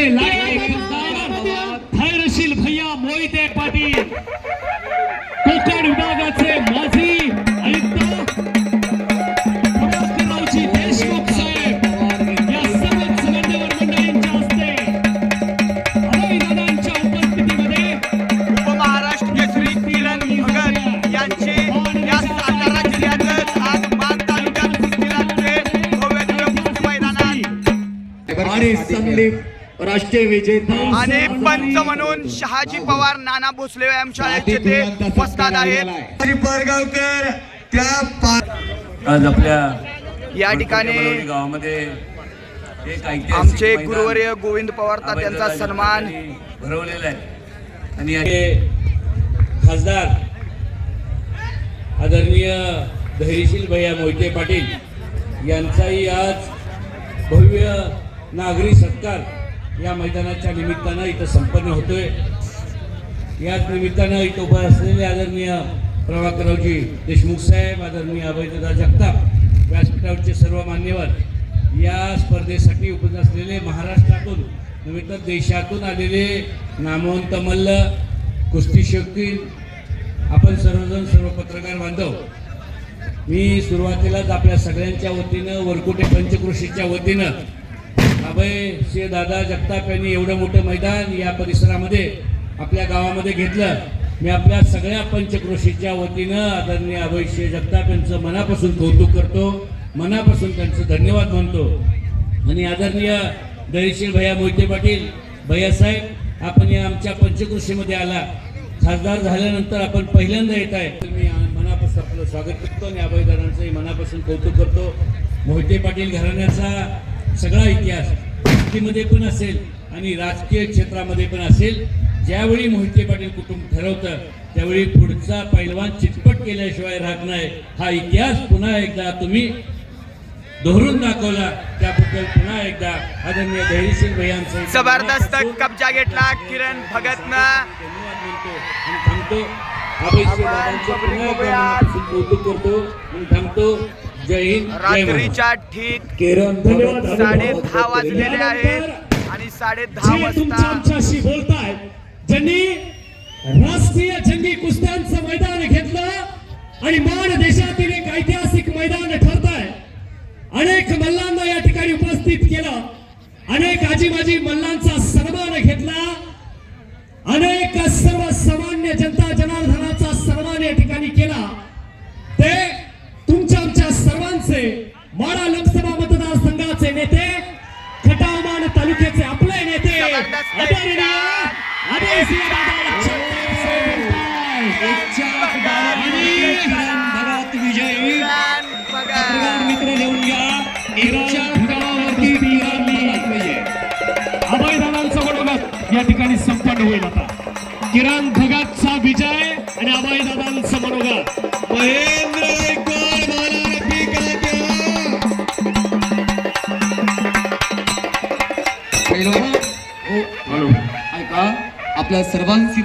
लाडके खासदार धैर्यशील भैया मोहिते पाटील। कोकण विभागाचे माजी आयुक्त संदीप राष्ट्रीय विजेता आणि पंच म्हणून शहाजी पवार नाना भोसले व्यायामशाळेचे ते उपस्थित आहेत. परगावकर त्या आज आपल्या या ठिकाणी गावामध्ये आमचे गुरुवर्य गोविंद पवार अभयदादा सन्मान भरवलेला आहे. आणि खासदार आदरणीय धैर्यशील भैया मोहिते पाटील यांचाही आज भव्य नागरी सत्कार या मैदानाच्या निमित्तानं इथं संपन्न होतोय. याच निमित्तानं इथं उभं असलेले आदरणीय प्रभाकररावजी देशमुख साहेब आदरणीय अभयदादा जगताप व्यासपीठावरचे सर्व मान्यवर या स्पर्धेसाठी उपस्थित असलेले महाराष्ट्रातून नव्हे तर देशातून आलेले नामवंत मल्ल कुस्ती शक्ती आपण सर्वजण सर्व पत्रकार बांधव मी सुरुवातीलाच आपल्या सगळ्यांच्या वतीनं वरकुटे पंचकृषीच्या वतीनं अभय शे दादा जगताप यांनी एवढं मोठं मैदान या परिसरामध्ये आपल्या गावामध्ये घेतलं. मी आपल्या सगळ्या पंचकृषीच्या वतीनं आदरणीय अभय शे जगताप यांचं मनापासून कौतुक करतो. मनापासून त्यांचं धन्यवाद मानतो. आणि आदरणीय दरीशील भैया मोहिते पाटील भैयासाहेब आपण या आमच्या पंचकृषीमध्ये आला. खासदार झाल्यानंतर आपण पहिल्यांदा येत आहे. तर मी मनापासून आपलं स्वागत करतो आणि अभयदारांचंही मनापासून कौतुक करतो. मोहिते पाटील घराण्याचा सगळा इतिहास कुस्तीमध्ये पण असेल आणि राजकीय क्षेत्रामध्ये पण असेल. ज्यावेळी मोहिते पाटील कुटुंब ठरवतं त्यावेळी पुढचा पैलवान चितपट केल्याशिवाय राहत नाही. हा इतिहास पुन्हा एकदा तुम्ही दोहरून दाखवला. त्याबद्दल पुन्हा एकदा आदरणीय धैर्यशील भैयांचं जबरदस्त कब्जा घेतला किरण भगतनं. आणि थांबतो कौतुक करतो. आणि थांबतो. जय हिंद रात्रीच्या ठीक किरण साडे दहा वाजलेले आहेत आणि साडे दहा वाजता आमच्याशी बोलताय ज्यांनी राष्ट्रीय जंगी कुस्त्यांचं मैदान घेतलं आणि मान देशातील एक ऐतिहासिक मैदान ठरत आहे अनेक मल्लांना या ठिकाणी उपस्थित केलं. अनेक आजीबाजी मल्लांचा सन्मान घेतला. अनेक सर्वसामान्य जनता जनार्दनाचा सन्मान या ठिकाणी केला ते तुमच्या आमच्या सर्वांचे माडा लोकसभा मतदारसंघाचे नेते खटावमान तालुक्याचे आपले नेते विजयी मित्र या ठिकाणी संपन्न होईल आता. किरण भगतचा विजय आणि अभयदादांचं मनोगत. महेंद्र आपल्या सर्वांची